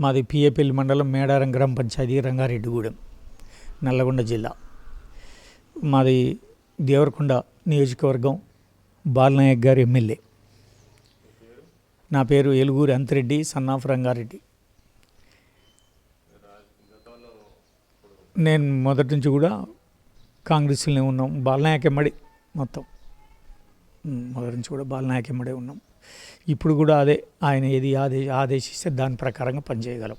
మాది పిఏపల్లి మండలం మేడారం గ్రామ పంచాయతీ రంగారెడ్డిగూడెం నల్లగొండ జిల్లా. మాది దేవరకొండ నియోజకవర్గం బాలనాయక్ గారి ఎమ్మెల్యే. నా పేరు ఎలుగూరి అంతిరెడ్డి సన్ ఆఫ్ రంగారెడ్డి. నేను మొదటి నుంచి కూడా కాంగ్రెస్లోనే ఉన్నాం బాలనాయక్ ఎమ్మడి మొత్తం. మొదటి నుంచి కూడా బాలనాయక్ ఎమ్మడే ఉన్నాం. ఇప్పుడు కూడా అదే ఆయన ఏది ఆదే ఆదేశిస్తే దాని ప్రకారంగా పనిచేయగలం.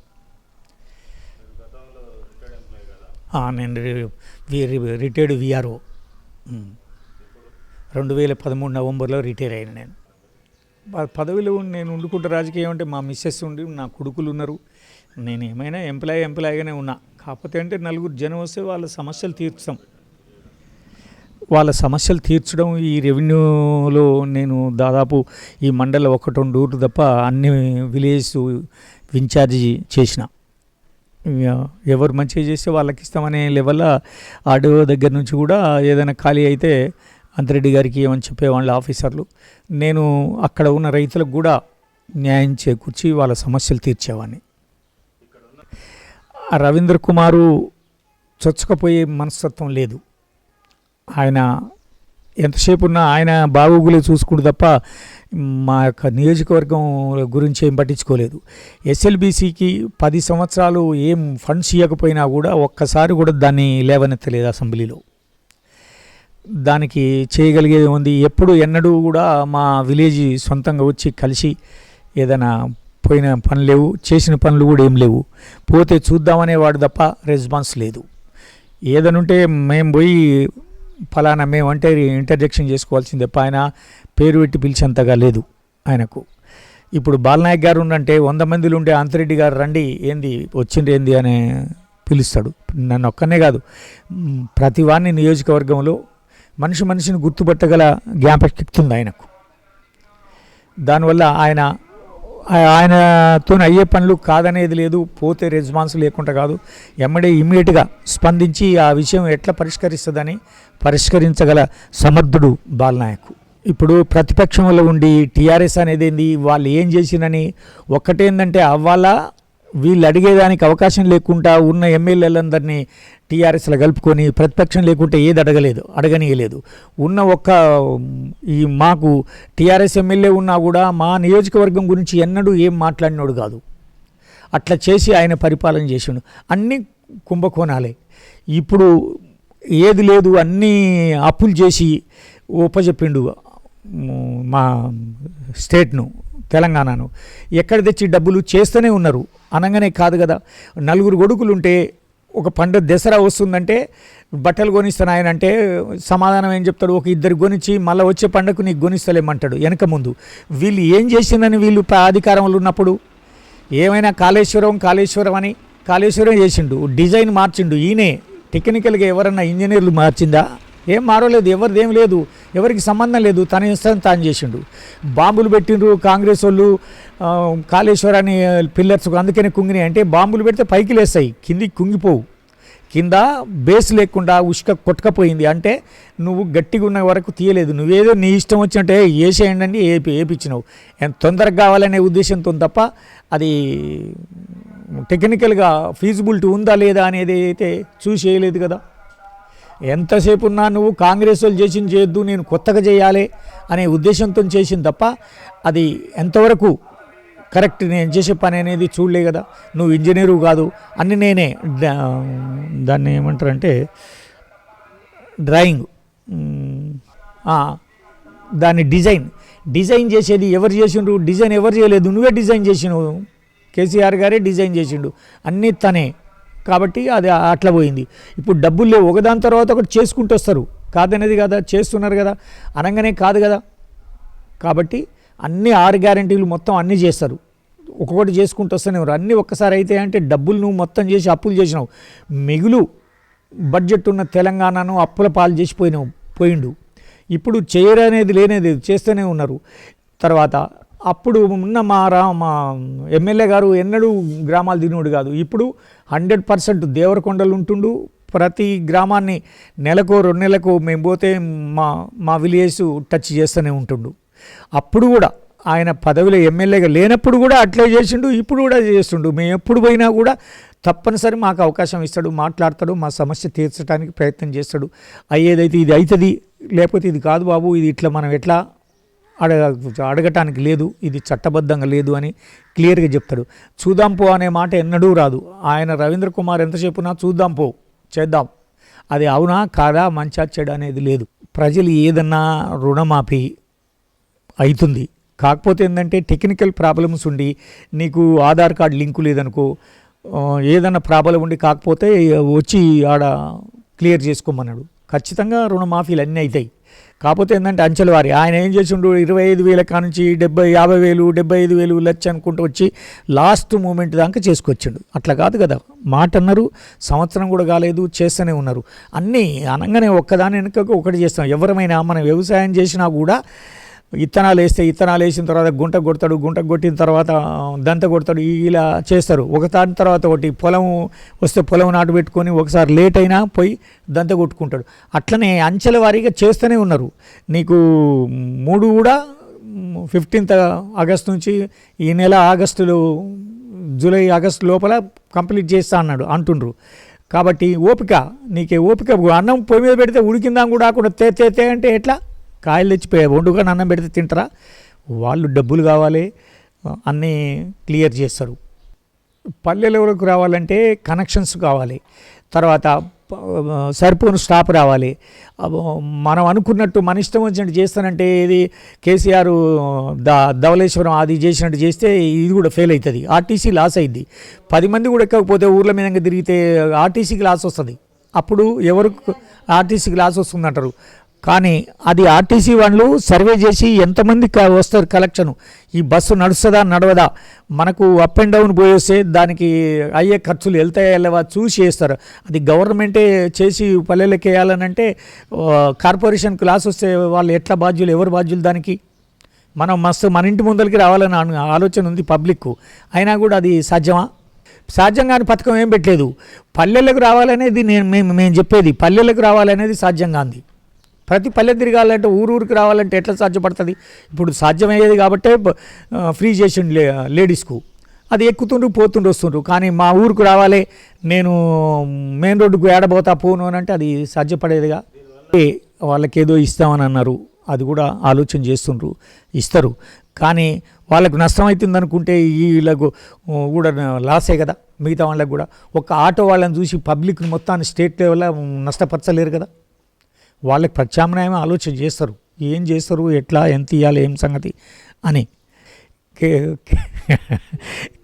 నేను రిటైర్డ్ విఆర్ఓ రెండు వేల పదమూడు నవంబర్లో రిటైర్ అయిన నేను. పదవిలో నేను ఉండుకుంటే రాజకీయం అంటే మా మిస్సెస్ ఉండి నా కొడుకులు ఉన్నారు. నేను ఏమైనా ఎంప్లాయ్ ఎంప్లాయ్గానే ఉన్నా. కాకపోతే అంటే నలుగురు జనం వస్తే వాళ్ళ సమస్యలు తీర్చుతాం వాళ్ళ సమస్యలు తీర్చడం ఈ రెవెన్యూలో నేను దాదాపు ఈ మండలం ఒకటి రెండు ఊర్లు తప్ప అన్ని విలేజ్ ఇన్ఛార్జి చేసిన. ఎవరు మంచిగా చేస్తే వాళ్ళకి ఇస్తామనే లెవెల్లో ఆడియో దగ్గర నుంచి కూడా ఏదైనా ఖాళీ అయితే అంతరెడ్డి గారికి ఏమని చెప్పేవాళ్ళు ఆఫీసర్లు. నేను అక్కడ ఉన్న రైతులకు కూడా న్యాయం చేకూర్చి వాళ్ళ సమస్యలు తీర్చేవాడిని. రవీంద్ర కుమారు చొచ్చుకపోయే మనస్తత్వం లేదు. ఆయన ఎంతసేపు ఉన్నా ఆయన బాగోగులే చూసుకుంటూ తప్ప మా యొక్క నియోజకవర్గం గురించి ఏం పట్టించుకోలేదు. ఎస్ఎల్బీసీకి పది సంవత్సరాలు ఏం ఫండ్స్ ఇవ్వకపోయినా కూడా ఒక్కసారి కూడా దాన్ని లేవనెత్తలేదు అసెంబ్లీలో. దానికి చేయగలిగేది ఉంది ఎప్పుడు ఎన్నడూ కూడా మా విలేజ్ సొంతంగా వచ్చి కలిసి ఏదైనా పోయిన పనులు లేవు చేసిన పనులు కూడా ఏం లేవు. పోతే చూద్దామనే వాడు తప్ప రెస్పాన్స్ లేదు. ఏదనుంటే మేము పోయి ఫలానా మేము అంటే ఇంటర్జెక్షన్ చేసుకోవాల్సింది. తప్ప ఆయన పేరు పెట్టి పిలిచేంతగా లేదు ఆయనకు. ఇప్పుడు బాలనాయక్ గారు ఉండంటే వంద మందిలో ఉండే అంతరెడ్డి గారు రండి ఏంది వచ్చింది ఏంది అని పిలుస్తాడు. నన్ను ఒక్కనే కాదు ప్రతి వాడిని నియోజకవర్గంలో మనిషి మనిషిని గుర్తుపట్టగల జ్ఞాపకశక్తి ఉంది ఆయనకు. దానివల్ల ఆయన ఆయనతో అయ్యే పనులు కాదనేది లేదు పోతే రెస్పాన్స్ లేకుండా కాదు. ఎమ్మడే ఇమ్మీడియట్గా స్పందించి ఆ విషయం ఎట్లా పరిష్కరిస్తుందని పరిష్కరించగల సమర్థుడు బాలనాయకు. ఇప్పుడు ప్రతిపక్షంలో ఉండి టీఆర్ఎస్ అనేది ఏంది వాళ్ళు ఏం చేసినని ఒక్కటేందంటే అవ్వాలా వీళ్ళు అడిగేదానికి అవకాశం లేకుండా ఉన్న ఎమ్మెల్యేలందరినీ టీఆర్ఎస్లో కలుపుకొని ప్రతిపక్షం లేకుంటే ఏది అడగలేదు అడగనీయలేదు. ఉన్న ఒక్క ఈ మాకు టీఆర్ఎస్ ఎమ్మెల్యే ఉన్నా కూడా మా నియోజకవర్గం గురించి ఎన్నడూ ఏం మాట్లాడినోడు కాదు. అట్లా చేసి ఆయన పరిపాలన చేసిండు. అన్నీ కుంభకోణాలే. ఇప్పుడు ఏది లేదు అన్నీ అప్పులు చేసి ఉపజెప్పిండు మా స్టేట్ను తెలంగాణను. ఎక్కడ తెచ్చి డబ్బులు చేస్తూనే ఉన్నారు. అనగానే కాదు కదా. నలుగురు కొడుకులు ఉంటే ఒక పండుగ దసరా వస్తుందంటే బట్టలు కొనిస్తాను ఆయన అంటే సమాధానం ఏం చెప్తాడు? ఒక ఇద్దరు కొనిచ్చి మళ్ళీ వచ్చే పండుగకు నీకు కొనిస్తలేమంటాడు వెనక ముందు. వీళ్ళు ఏం చేసిందని వీళ్ళు అధికారంలో ఉన్నప్పుడు? ఏమైనా కాళేశ్వరం కాళేశ్వరం అని కాళేశ్వరం చేసిండు డిజైన్ మార్చిండు ఈయనే. టెక్నికల్గా ఎవరన్నా ఇంజనీర్లు మార్చిందా? ఏం మారలేదు ఎవరిదేం లేదు ఎవరికి సంబంధం లేదు తన ఇష్టం తాను చేసిండు. బాంబులు పెట్టిండ్రు కాంగ్రెస్ వాళ్ళు కాళేశ్వరాన్ని పిల్లర్స్ అందుకనే కుంగినాయి. అంటే బాంబులు పెడితే పైకి లేస్తాయి కిందికి కుంగిపోవు. కింద బేస్ లేకుండా ఉష్క కొట్టుకపోయింది. అంటే నువ్వు గట్టిగా ఉన్న వరకు తీయలేదు. నువ్వేదో నీ ఇష్టం వచ్చినట్టే వేసేయండి అని ఏపి వేపించినావు ఎంత తొందరగా కావాలనే ఉద్దేశంతో తప్ప అది టెక్నికల్గా ఫీజిబిలిటీ ఉందా లేదా అనేది అయితే చూసి వేయలేదు కదా. ఎంతసేపు ఉన్నా నువ్వు కాంగ్రెస్ వాళ్ళు చేసింది చేయొద్దు నేను కొత్తగా చేయాలి అనే ఉద్దేశంతో చేసింది తప్ప అది ఎంతవరకు కరెక్ట్ నేను చేసే పని అనేది చూడలే కదా. నువ్వు ఇంజనీరు కాదు. అన్ని నేనే. దాన్ని ఏమంటారంటే డ్రాయింగ్. దాని దాన్ని డిజైన్. డిజైన్ చేసేది ఎవరు చేసిండ్రు? డిజైన్ ఎవరు చేయలేదు? నువ్వే డిజైన్ చేసినావు. కేసీఆర్ గారే డిజైన్ చేసిండు. అన్నీ తనే. కాబట్టి అది అట్లా పోయింది. ఇప్పుడు డబ్బులు లేవు. ఒకదాని తర్వాత ఒకటి చేసుకుంటూ వస్తారు. కాదనేది కదా. చేస్తున్నారు కదా. అనగానే కాదు కదా. కాబట్టి అన్ని ఆరు గ్యారంటీలు మొత్తం అన్నీ చేస్తారు. ఒక్కొక్కటి చేసుకుంటూ వస్తూనే ఉన్నారు. అన్నీ ఒక్కసారి అయితే అంటే డబ్బులు నువ్వు మొత్తం చేసి అప్పులు చేసినావు. మిగులు బడ్జెట్ ఉన్న తెలంగాణను అప్పుల పాలు చేసిపోయినావు పోయిండు. ఇప్పుడు చేయరనేది లేనేది చేస్తూనే ఉన్నారు. తర్వాత అప్పుడు ఉన్న మా రా మా ఎమ్మెల్యే గారు ఎన్నడూ గ్రామాలు తినుడు కాదు. ఇప్పుడు హండ్రెడ్ పర్సెంట్ దేవరకొండలు ఉంటుండు. ప్రతి గ్రామాన్ని నెలకో రెండు నెలకో మేము పోతే మా మా విలేజ్ టచ్ చేస్తూనే ఉంటుండు. అప్పుడు కూడా ఆయన పదవిలో ఎమ్మెల్యేగా లేనప్పుడు కూడా అట్లే చేసిండు ఇప్పుడు కూడా చేస్తుండు. మేము ఎప్పుడు పోయినా కూడా తప్పనిసరి మాకు అవకాశం ఇస్తాడు మాట్లాడతాడు మా సమస్య తీర్చడానికి ప్రయత్నం చేస్తాడు. అయ్యేదైతే ఇది అవుతుంది లేకపోతే ఇది కాదు బాబు ఇది ఇట్లా మనం ఎట్లా అడగ అడగటానికి లేదు ఇది చట్టబద్ధంగా లేదు అని క్లియర్గా చెప్తాడు. చూద్దాం పో అనే మాట ఎన్నడూ రాదు. ఆయన రవీంద్ర కుమార్ ఎంతసేపునా చూద్దాం పో చేద్దాం. అది అవునా కాదా మంచా చెడు అనేది లేదు. ప్రజలు ఏదన్నా రుణమాఫీ అవుతుంది. కాకపోతే ఏంటంటే టెక్నికల్ ప్రాబ్లమ్స్ ఉండి నీకు ఆధార్ కార్డు లింకు లేదనుకో ఏదైనా ప్రాబ్లం ఉండి కాకపోతే వచ్చి ఆడ క్లియర్ చేసుకోమన్నాడు. ఖచ్చితంగా రుణమాఫీలు అన్నీ అవుతాయి కాకపోతే ఏంటంటే అంచెల వారి ఆయన ఏం చేసిండు? ఇరవై ఐదు వేల కానుంచి డెబ్బై యాభై వేలు డెబ్బై ఐదు వేలు లక్ష అనుకుంటూ వచ్చి లాస్ట్ మూమెంట్ దాకా చేసుకొచ్చిండు. అట్లా కాదు కదా. మాట అన్నారు సంవత్సరం కూడా కాలేదు చేస్తూనే ఉన్నారు. అన్నీ అనగానే ఒక్కదాని వెనుక ఒకటి చేస్తాం ఎవరమైనా మనం వ్యవసాయం చేసినా కూడా ఇత్తనాలు వేస్తే ఇత్తనాలు వేసిన తర్వాత గుంట కొడతాడు గుంట కొట్టిన తర్వాత దంత కొడతాడు ఇలా చేస్తారు. ఒక దాని తర్వాత ఒకటి పొలం వస్తే పొలం నాటు పెట్టుకొని ఒకసారి లేట్ అయినా పోయి దంత కొట్టుకుంటాడు. అట్లనే అంచెల వారీగా చేస్తూనే ఉన్నారు. నీకు మూడు కూడా ఫిఫ్టీన్త్ ఆగస్ట్ నుంచి ఈ నెల ఆగస్టులో జూలై ఆగస్టు లోపల కంప్లీట్ చేస్తా అన్నాడు అంటుండ్రు. కాబట్టి ఓపిక నీకే ఓపిక అన్నం పొయ్యి మీద పెడితే ఉడికిందాం కూడా కూడా తే తే తే అంటే ఎట్లా? కాయలు తెచ్చిపోయా వండుగా అన్నం పెడితే తింటారా? వాళ్ళు డబ్బులు కావాలి అన్నీ క్లియర్ చేస్తారు. పల్లెలకు రావాలంటే కనెక్షన్స్ కావాలి. తర్వాత సరిపోను స్టాప్ రావాలి. మనం అనుకున్నట్టు మన ఇష్టం వచ్చినట్టు చేస్తానంటే ఇది కేసీఆర్ ద ధవలేశ్వరం అది చేసినట్టు చేస్తే ఇది కూడా ఫెయిల్ అవుతుంది. ఆర్టీసీ లాస్ అయింది పది మంది కూడా ఎక్కకపోతే ఊర్ల మీద తిరిగితే ఆర్టీసీకి లాస్ వస్తుంది. అప్పుడు ఎవరు ఆర్టీసీకి లాస్ వస్తుంది అంటారు కానీ అది ఆర్టీసీ వాళ్ళు సర్వే చేసి ఎంతమంది క- వస్తారు కలెక్షన్? ఈ బస్సు నడుస్తుందా నడవదా? మనకు అప్ అండ్ డౌన్ పోయేస్తే దానికి అయ్యే ఖర్చులు వెళ్తాయా వెళ్ళవా? చూసి వేస్తారు అది గవర్నమెంటే చేసి పల్లెలకు వేయాలనంటే కార్పొరేషన్ కార్పొరేషన్కి లాస్ వస్తే వాళ్ళు ఎట్లా బాధ్యులు ఎవరు బాధ్యులు దానికి? మనం మస్తు మన ఇంటి ముందరికి రావాలని ఆలోచన ఉంది పబ్లిక్ అయినా కూడా అది సాధ్యమా? సాధ్యం కాని పథకం ఏం పెట్టలేదు. పల్లెలకు రావాలనేది నేను మేము మేము చెప్పేది. పల్లెలకు రావాలనేది సాధ్యం కాంది. ప్రతి పల్లె తిరగాలంటే ఊరు ఊరికి రావాలంటే ఎట్లా సాధ్యపడుతుంది? ఇప్పుడు సాధ్యమయ్యేది కాబట్టే ఫ్రీ చేసిండు లే లేడీస్కు. అది ఎక్కుతుండ్రు పోతుండ్రు వస్తుండ్రు. కానీ మా ఊరికి రావాలి నేను మెయిన్ రోడ్డుకు ఏడబోతా పోను అని అంటే అది సాధ్యపడేదిగా. ఏ, వాళ్ళకి ఏదో ఇస్తామని అన్నారు. అది కూడా ఆలోచన చేస్తుండ్రు ఇస్తారు. కానీ వాళ్ళకు నష్టం అవుతుంది అనుకుంటే వీళ్ళకు కూడా లాసే కదా మిగతా వాళ్ళకు కూడా. ఒక ఆటో వాళ్ళని చూసి పబ్లిక్ మొత్తాన్ని స్టేట్ లెవెల్లో నష్టపరచలేరు కదా. వాళ్ళకి ప్రత్యామ్నాయం ఆలోచన చేస్తారు. ఏం చేస్తారు? ఎట్లా? ఎంత ఇవ్వాలి ఏం సంగతి? అని. కే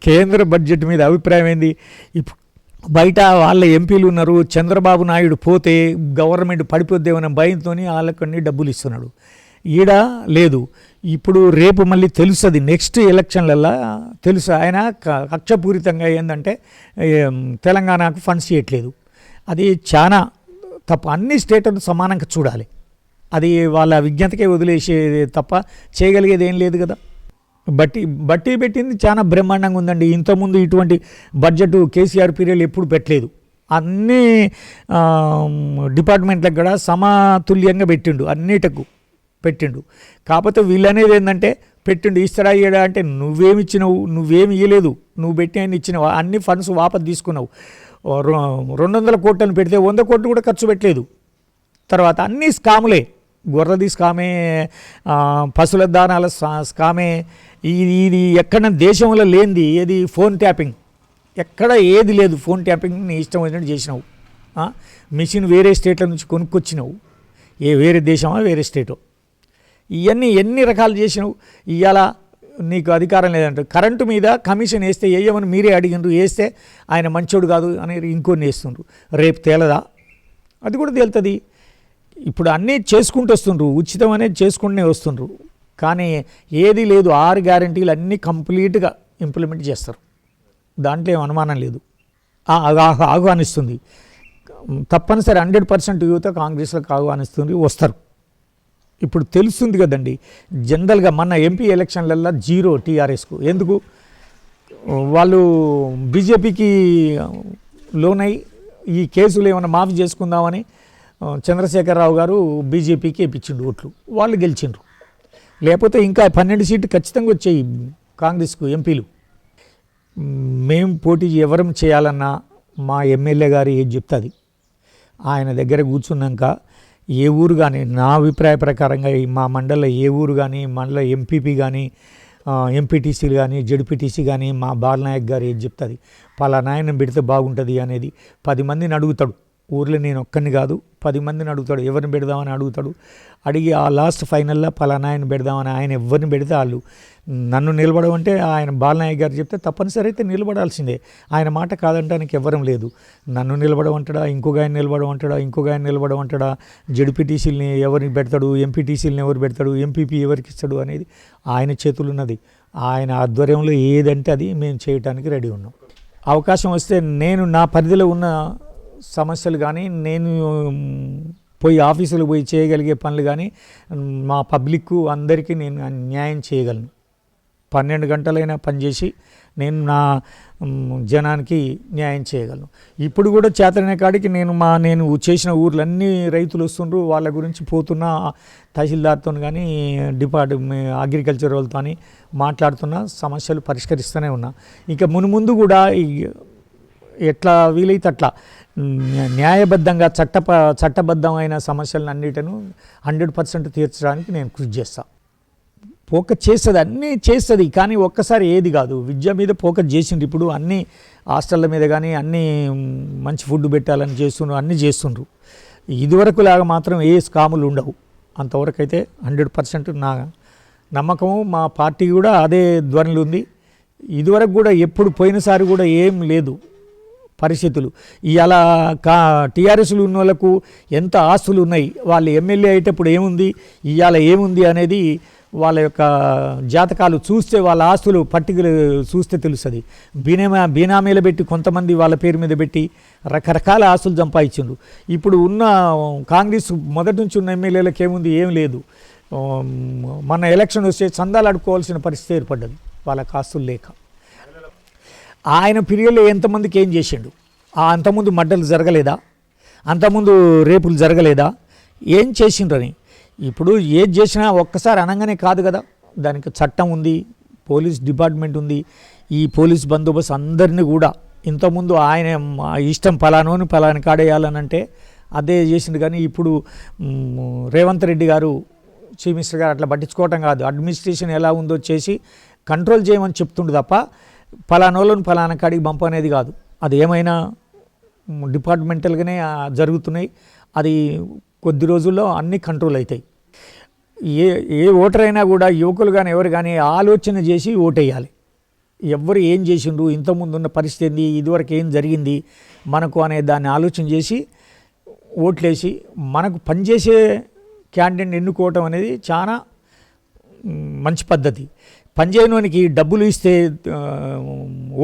కేంద్ర బడ్జెట్ మీద అభిప్రాయం ఏంది? ఇప్పుడు బయట వాళ్ళ ఎంపీలు ఉన్నారు. చంద్రబాబు నాయుడు పోతే గవర్నమెంట్ పడిపోద్దేమనే భయంతో వాళ్ళకన్నీ డబ్బులు ఇస్తున్నాడు. ఈడ? లేదు. ఇప్పుడు రేపు మళ్ళీ తెలుస్తుంది. నెక్స్ట్ ఎలక్షన్లల్లో తెలుసు. ఆయన క- కక్షపూరితంగా ఏంటంటే తెలంగాణకు ఫండ్స్ ఇవ్వట్లేదు అది చాలా తప్ప అన్ని స్టేట్లను సమానంగా చూడాలి. అది వాళ్ళ విజ్ఞతకే వదిలేసేది తప్ప చేయగలిగేది ఏం లేదు కదా. బట్టి బట్టి పెట్టింది చాలా బ్రహ్మాండంగా ఉందండి. ఇంతకుముందు ఇటువంటి బడ్జెట్ కేసీఆర్ పీరియడ్ ఎప్పుడు పెట్టలేదు. అన్ని డిపార్ట్మెంట్లకు కూడా సమతుల్యంగా పెట్టిండు అన్నిటకు పెట్టిండు. కాకపోతే వీళ్ళనేది ఏంటంటే పెట్టిండు ఇస్తారా ఇయ్యడా అంటే నువ్వేమి ఇచ్చినావు? నువ్వేమి ఇవ్వలేదు నువ్వు పెట్టి ఆయన ఇచ్చినావు? అన్ని ఫండ్స్ వాపస్ తీసుకున్నావు. రెండు వందల కోట్లను పెడితే వంద కోట్లు కూడా ఖర్చు పెట్టలేదు. తర్వాత అన్నీ స్కాములే. గొర్రెది స్కామే పశువుల దానాల స్కా- స్కామే. ఇది ఇది ఎక్కడ దేశంలో లేనిది ఏది ఫోన్ ట్యాపింగ్. ఎక్కడ ఏది లేదు ఫోన్ ట్యాపింగ్ నీ ఇష్టం వచ్చినట్టు చేసినావు. మిషన్ వేరే స్టేట్ల నుంచి కొనుక్కొచ్చినావు. ఏ వేరే దేశమా వేరే స్టేటో. ఇవన్నీ ఎన్ని రకాలు చేసినావు? ఇవాళ నీకు అధికారం లేదంటారు. కరెంటు మీద కమిషన్ వేస్తే వేయమని మీరే అడిగినారు వేస్తే ఆయన మంచోడు కాదు అని ఇంకొన్ని వేస్తుండ్రు. రేపు తేలదా? అది కూడా తేలుతుంది. ఇప్పుడు అన్నీ చేసుకుంటూ వస్తుండ్రు ఉచితం అనేది చేసుకుంటూనే వస్తుండ్రు. కానీ ఏది లేదు ఆరు గ్యారంటీలు అన్నీ కంప్లీట్గా ఇంప్లిమెంట్ చేస్తారు. దాంట్లో ఏం అనుమానం లేదు. ఆహ్వానిస్తుంది. తప్పనిసరి హండ్రెడ్ పర్సెంట్ యువత కాంగ్రెస్లకు ఆహ్వానిస్తుంది వస్తారు. ఇప్పుడు తెలుస్తుంది కదండి. జనరల్గా మన ఎంపీ ఎలక్షన్లల్లో జీరో టీఆర్ఎస్కు. ఎందుకు? వాళ్ళు బీజేపీకి లోనై ఈ కేసులు ఏమైనా మాఫీ చేసుకుందామని చంద్రశేఖరరావు గారు బీజేపీకి ఇప్పించిండు ఓట్లు. వాళ్ళు గెలిచిండ్రు. లేకపోతే ఇంకా పన్నెండు సీట్లు ఖచ్చితంగా వచ్చాయి కాంగ్రెస్కు ఎంపీలు. మేము పోటీ ఎవరం చేయాలన్నా మా ఎమ్మెల్యే గారు ఏం చెప్తుంది? ఆయన దగ్గర కూర్చున్నాక ఏ ఊరు కానీ నా అభిప్రాయ ప్రకారంగా మా మండలం ఏ ఊరు కానీ మండల ఎంపీపీ కానీ ఎంపీటీసీలు కానీ జడ్పీటీసీ కానీ మా బాలనాయక్ గారు ఏది చెప్తుంది? పలానా పెడితే బాగుంటుంది అనేది పది మందిని అడుగుతాడు. ఊర్లో నేను ఒక్కరిని కాదు పది మందిని అడుగుతాడు ఎవరిని పెడదామని అడుగుతాడు. అడిగి ఆ లాస్ట్ ఫైనల్లో పలానా ఆయన పెడదామని ఆయన ఎవరిని పెడితే వాళ్ళు. నన్ను నిలబడమంటే ఆయన బాలనాయక్ గారు చెప్తే తప్పనిసరి అయితే నిలబడాల్సిందే. ఆయన మాట కాదంటానికి ఎవ్వరం లేదు. నన్ను నిలబడమంటాడా ఇంకొక ఆయన నిలబడమంటాడా ఇంకొక ఆయన నిలబడమంటాడా జడ్పీటీసీలని ఎవరిని పెడతాడు ఎంపీటీసీలని ఎవరు పెడతాడు ఎంపీపీ ఎవరికి ఇస్తాడు అనేది ఆయన చేతులు ఉన్నది ఆయన ఆధ్వర్యంలో ఏదంటే అది మేము చేయటానికి రెడీ ఉన్నాం. అవకాశం వస్తే నేను నా పరిధిలో ఉన్న సమస్యలు కానీ నేను పోయి ఆఫీసులు పోయి చేయగలిగే పనులు కానీ మా పబ్లిక్ అందరికీ నేను న్యాయం చేయగలను. పన్నెండు గంటలైనా పనిచేసి నేను నా జనానికి న్యాయం చేయగలను. ఇప్పుడు కూడా చేతనే కాడికి నేను మా నేను చేసిన ఊర్లన్నీ రైతులు వస్తుండ్రు వాళ్ళ గురించి పోతున్న తహసీల్దార్తో కానీ డిపార్ట్మెంట్ అగ్రికల్చర్ వాళ్ళతో మాట్లాడుతున్న మాట్లాడుతున్నా సమస్యలు పరిష్కరిస్తూనే ఉన్నా. ఇంకా మునుముందు కూడా ఎట్లా వీలైతే అట్లా న్యాయబద్ధంగా చట్టప చట్టబద్ధమైన సమస్యలను అన్నిటిను హండ్రెడ్ పర్సెంట్ తీర్చడానికి నేను కృషి చేస్తాను ఫోకస్ చేస్తుంది అన్నీ చేస్తుంది కానీ ఒక్కసారి ఏది కాదు. విద్య మీద ఫోకస్ చేసిండ్రు. ఇప్పుడు అన్ని హాస్టళ్ళ మీద కానీ అన్నీ మంచి ఫుడ్ పెట్టాలని చేస్తుండ్రు అన్నీ చేస్తుండ్రు. ఇదివరకు లాగా మాత్రం ఏ స్కాములు ఉండవు. అంతవరకు అయితే హండ్రెడ్ పర్సెంట్ నా నమ్మకము. మా పార్టీ కూడా అదే ధ్వనిలో ఉంది ఇదివరకు కూడా ఎప్పుడు పోయినసారి కూడా ఏం లేదు. పరిస్థితులు. ఇవాళ కా టీఆర్ఎస్లు ఉన్న వాళ్ళకు ఎంత ఆస్తులు ఉన్నాయి వాళ్ళు ఎమ్మెల్యే అయ్యేటప్పుడు ఏముంది ఇవాళ ఏముంది అనేది వాళ్ళ యొక్క జాతకాలు చూస్తే వాళ్ళ ఆస్తులు పట్టికలు చూస్తే తెలుస్తుంది. బీనామా బీనామీలు పెట్టి కొంతమంది వాళ్ళ పేరు మీద పెట్టి రకరకాల ఆస్తులు సంపాదించిండ్రు. ఇప్పుడు ఉన్న కాంగ్రెస్ మొదటి నుంచి ఉన్న ఎమ్మెల్యేలకు ఏముంది ఏం లేదు. మన ఎలక్షన్ వస్తే చందాలు అడుకోవాల్సిన పరిస్థితి ఏర్పడ్డది. వాళ్ళకి ఆస్తులు లేక. ఆయన పీరియడ్లో ఎంతమందికి ఏం చేసిండు? ఆ అంతకుముందు మడ్డలు జరగలేదా? అంతకుముందు రేపులు జరగలేదా? ఏం చేసిండ్రని? ఇప్పుడు ఏది చేసినా ఒక్కసారి అనగానే కాదు కదా. దానికి చట్టం ఉంది పోలీస్ డిపార్ట్మెంట్ ఉంది. ఈ పోలీస్ బందోబస్తు అందరినీ కూడా ఇంతకుముందు ఆయన మా ఇష్టం ఫలానోని ఫలాని కాడేయాలనంటే అదే చేసిండు కానీ ఇప్పుడు రేవంత్ రెడ్డి గారు చీఫ్ మినిస్టర్ గారు అట్లా పట్టించుకోవటం కాదు. అడ్మినిస్ట్రేషన్ ఎలా ఉందో చేసి కంట్రోల్ చేయమని చెప్తుండు తప్ప ఫలానోళ్ళను ఫలానా కాడికి పంపు అనేది కాదు. అది ఏమైనా డిపార్ట్మెంటల్గానే జరుగుతున్నాయి. అది కొద్ది రోజుల్లో అన్నీ కంట్రోల్ అవుతాయి. ఏ ఏ ఓటర్ అయినా కూడా యువకులు కానీ ఎవరు కానీ ఆలోచన చేసి ఓటేయాలి. ఎవరు ఏం చేసిండ్రు ఇంతకుముందు ఉన్న పరిస్థితి ఏంది ఇదివరకు ఏం జరిగింది మనకు అనే దాన్ని ఆలోచన చేసి ఓట్లేసి మనకు పనిచేసే క్యాండిడేట్ ఎన్నుకోవటం అనేది చాలా మంచి పద్ధతి. పనిచేయడానికి డబ్బులు ఇస్తే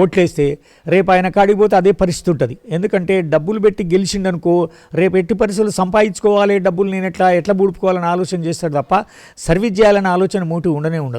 ఓట్లేస్తే రేపు ఆయన కాడికి పోతే అదే పరిస్థితి ఉంటుంది. ఎందుకంటే డబ్బులు పెట్టి గెలిచిండనుకో రేపు ఎట్టి పరిస్థితులు సంపాదించుకోవాలి డబ్బులు నేను ఎట్లా ఎట్లా బుడుపుకోవాలని ఆలోచన చేస్తాడు తప్ప సర్వీస్ చేయాలనే ఆలోచన మూటి ఉండనే ఉండదు.